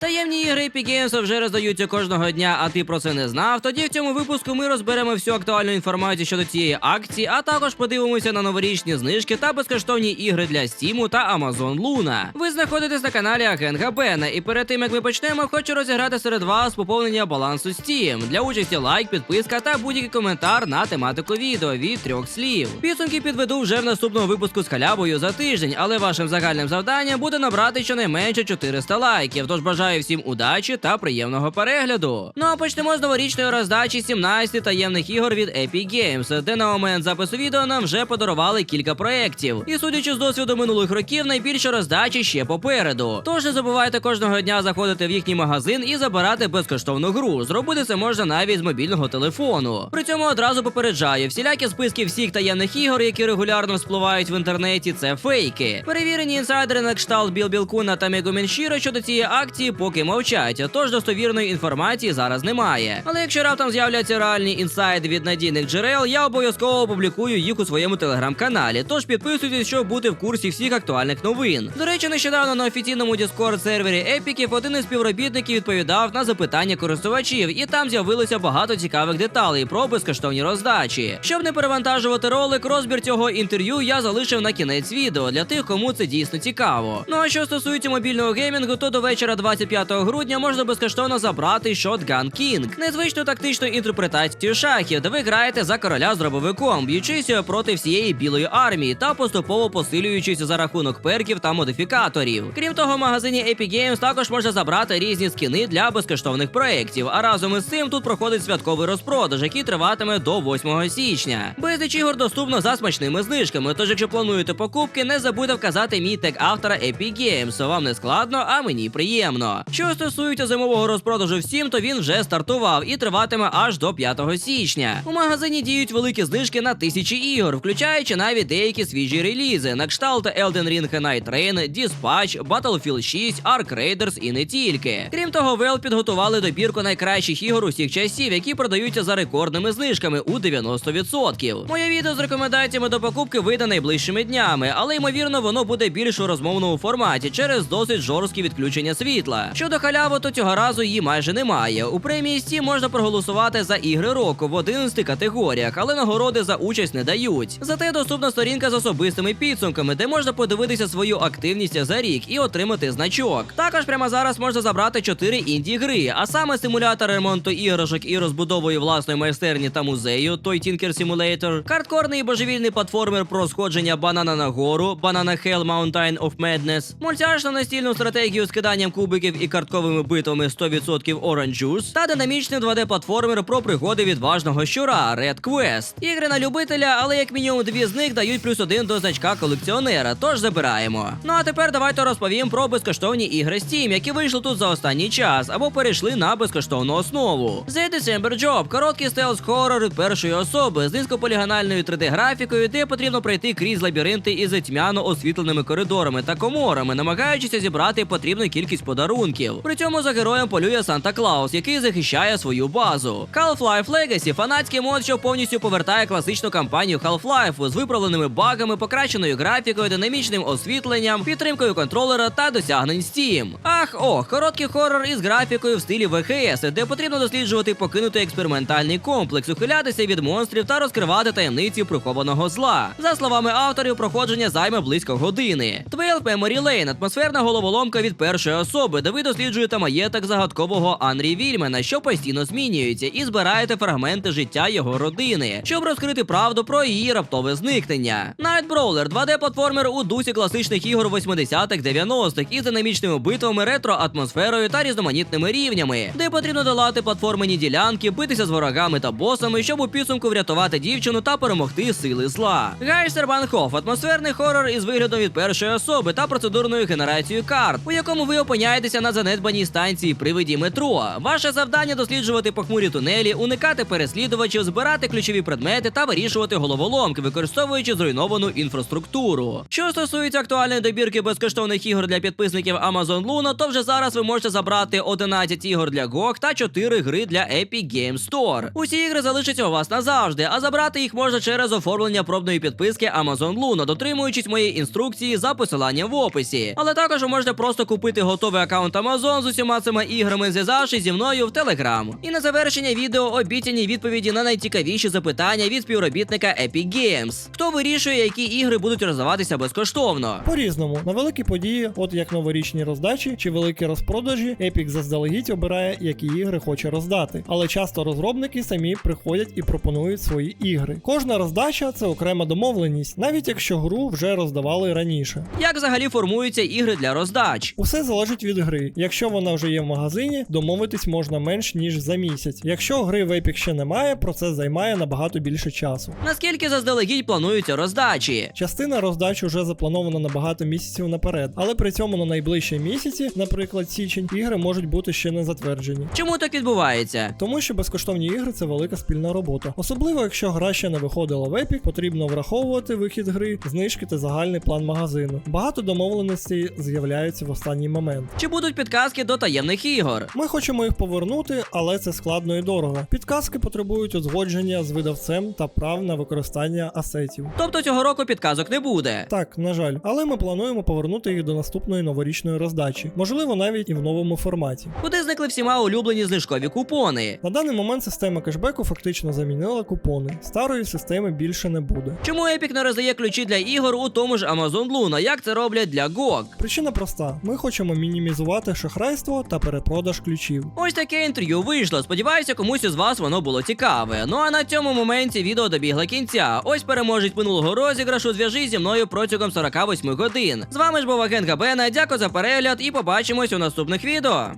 Таємні ігри Epic Games вже роздаються кожного дня, а ти про це не знав. Тоді в цьому випуску ми розберемо всю актуальну інформацію щодо цієї акції, а також подивимося на новорічні знижки та безкоштовні ігри для Steam та Amazon Luna. Ви знаходитесь на каналі Агент Габена, і перед тим як ми почнемо, хочу розіграти серед вас поповнення балансу Steam. Для участі лайк, підписка та будь-який коментар на тематику відео від трьох слів. Підсумки підведу вже в наступному випуску з халявою за тиждень, але вашим загальним завданням буде набрати щонайменше 400 лайків. Тож бажаю всім удачі та приємного перегляду. Ну а почнемо з новорічної роздачі 17 таємних ігор від Epic Games, де на момент запису відео нам вже подарували кілька проєктів. І судячи з досвіду минулих років, найбільше роздачі ще попереду. Тож не забувайте кожного дня заходити в їхній магазин і забирати безкоштовну гру. Зробити це можна навіть з мобільного телефону. При цьому одразу попереджаю, всілякі списки всіх таємних ігор, які регулярно спливають в інтернеті, це фейки. Перевірені інсайдери на кшталт Біл Білкуна та Мегумін Шіро щодо цієї акції поки мовчать, тож достовірної інформації зараз немає. Але якщо раптом з'являться реальні інсайди від надійних джерел, я обов'язково опублікую їх у своєму телеграм-каналі. Тож підписуйтесь, щоб бути в курсі всіх актуальних новин. До речі, нещодавно на офіційному Discord сервері Епіків один із співробітників відповідав на запитання користувачів, і там з'явилося багато цікавих деталей про безкоштовні роздачі. Щоб не перевантажувати ролик, розбір цього інтерв'ю я залишив на кінець відео для тих, кому це дійсно цікаво. Ну а що стосується мобільного геймінгу, то до вечора 25 грудня можна безкоштовно забрати Shotgun King, незвичну тактичну інтерпретацію шахів, де ви граєте за короля з дробовиком, б'ючися проти всієї білої армії та поступово посилюючись за рахунок перків та модифікаторів. Крім того, в магазині Epic Games також можна забрати різні скини для безкоштовних проєктів. А разом із цим тут проходить святковий розпродаж, який триватиме до 8 січня. Безліч ігор доступно за смачними знижками. Тож, якщо плануєте покупки, не забудьте вказати мій тег автора Epic Games. Вам не складно, а мені приємно. Що стосується зимового розпродажу всім, то він вже стартував і триватиме аж до 5 січня. У магазині діють великі знижки на тисячі ігор, включаючи навіть деякі свіжі релізи, на кшталт Elden Ring Night Train, Dispatch, Battlefield 6, Ark Raiders і не тільки. Крім того, Valve підготували добірку найкращих ігор усіх часів, які продаються за рекордними знижками у 90%. Моє відео з рекомендаціями до покупки вийде найближчими днями, але ймовірно воно буде більш у розмовному форматі через досить жорсткі відключення світла. Щодо халяви, то цього разу її майже немає. У премії Steam можна проголосувати за ігри року в 11 категоріях, але нагороди за участь не дають. Зате доступна сторінка з особистими підсумками, де можна подивитися свою активність за рік і отримати значок. Також прямо зараз можна забрати 4 інді гри, а саме симулятор ремонту іграшок і розбудової власної майстерні та музею, той Tinker Simulator, хардкорний і божевільний платформер про сходження банана на гору, Banana Hell Mountain of Madness, мультяшну настільну стратегію з киданням кубиків і картковими битвами 100% Orange Juice та динамічний 2D-платформер про пригоди відважного щура Red Quest. Ігри на любителя, але як мінімум дві з них дають плюс один до значка колекціонера, тож забираємо. Ну а тепер давайте розповім про безкоштовні ігри Steam, які вийшли тут за останній час або перейшли на безкоштовну основу. The December Job – короткий стелс хорор від першої особи з низькополігональною 3D-графікою, де потрібно пройти крізь лабіринти із тьмяно освітленими коридорами та коморами, намагаючися зібрати потрібну кількість подарунків. При цьому за героєм полює Санта Клаус, який захищає свою базу. Half-Life Legacy – фанатський мод, що повністю повертає класичну кампанію Half-Life з виправленими багами, покращеною графікою, динамічним освітленням, підтримкою контролера та досягнень Steam. Ах, ох, короткий хорор із графікою в стилі ВХС, де потрібно досліджувати покинутий експериментальний комплекс, ухилятися від монстрів та розкривати таємниці прихованого зла. За словами авторів, проходження займе близько години. 12 Memory Lane – атмосферна головоломка від першої особи, де ви досліджуєте маєток загадкового Анрі Вільмена, що постійно змінюється, і збираєте фрагменти життя його родини, щоб розкрити правду про її раптове зникнення. Night Brawler – 2D-платформер у дусі класичних ігор 80-х 90-х із динамічними битвами, ретро-атмосферою та різноманітними рівнями, де потрібно долати платформені ділянки, битися з ворогами та босами, щоб у підсумку врятувати дівчину та перемогти сили зла. Гайстер Банхоф атмосферний хорор із виглядом від першої особи та процедурною генерацією карт, у якому ви опиняєтеся на занедбаній станції привиді метро. Ваше завдання досліджувати похмурі тунелі, уникати переслідувачів, збирати ключові предмети та вирішувати головоломки, використовуючи зруйновану інфраструктуру. Що стосується актуальної добірки безкоштовних ігор для підписників Amazon Luna, то вже зараз ви можете забрати 11 ігор для GOG та 4 гри для Epic Games Store. Усі ігри залишаться у вас назавжди, а забрати їх можна через оформлення пробної підписки Amazon Luna, дотримуючись моєї інструкції за посиланням в описі. Але також ви можете просто купити готовий аккаунт аккаунт Amazon з усіма цими іграми, зв'язавшись зі мною в Telegram. І на завершення відео обіцяні відповіді на найцікавіші запитання від співробітника Epic Games. Хто вирішує, які ігри будуть роздаватися безкоштовно? По-різному, на великі події, от як новорічні роздачі чи великі розпродажі, Epic заздалегідь обирає, які ігри хоче роздати. Але часто розробники самі приходять і пропонують свої ігри. Кожна роздача це окрема домовленість, навіть якщо гру вже роздавали раніше. Як взагалі формуються ігри для роздач? Усе залежить від гри. Якщо вона вже є в магазині, домовитись можна менш ніж за місяць. Якщо гри в Epic ще немає, процес займає набагато більше часу. Наскільки заздалегідь плануються роздачі? Частина роздач уже запланована на багато місяців наперед, але при цьому на найближчі місяці, наприклад, січень, ігри можуть бути ще не затверджені. Чому так відбувається? Тому що безкоштовні ігри це велика спільна робота. Особливо, якщо гра ще не виходила в Epic, потрібно враховувати вихід гри, знижки та загальний план магазину. Багато домовленостей з'являються в останній момент. Чи будуть підказки до таємних ігор? Ми хочемо їх повернути, але це складно і дорого. Підказки потребують узгодження з видавцем та прав на використання асетів. Тобто цього року підказок не буде. Так, на жаль, але ми плануємо повернути їх до наступної новорічної роздачі, можливо, навіть і в новому форматі. Куди зникли всіма улюблені знижкові купони? На даний момент система кешбеку фактично замінила купони. Старої системи більше не буде. Чому Epic не роздає ключі для ігор у тому ж Amazon Luna, як це роблять для GOG? Причина проста: ми хочемо мінімізувати шахрайство та перепродаж ключів. Ось таке інтерв'ю вийшло. Сподіваюся, комусь із вас воно було цікаве. Ну а на цьому моменті відео добігло кінця. Ось переможець минулого розіграшу. Зв'яжись зі мною протягом 48 годин. З вами ж був агент Габена. Дякую за перегляд і побачимось у наступних відео.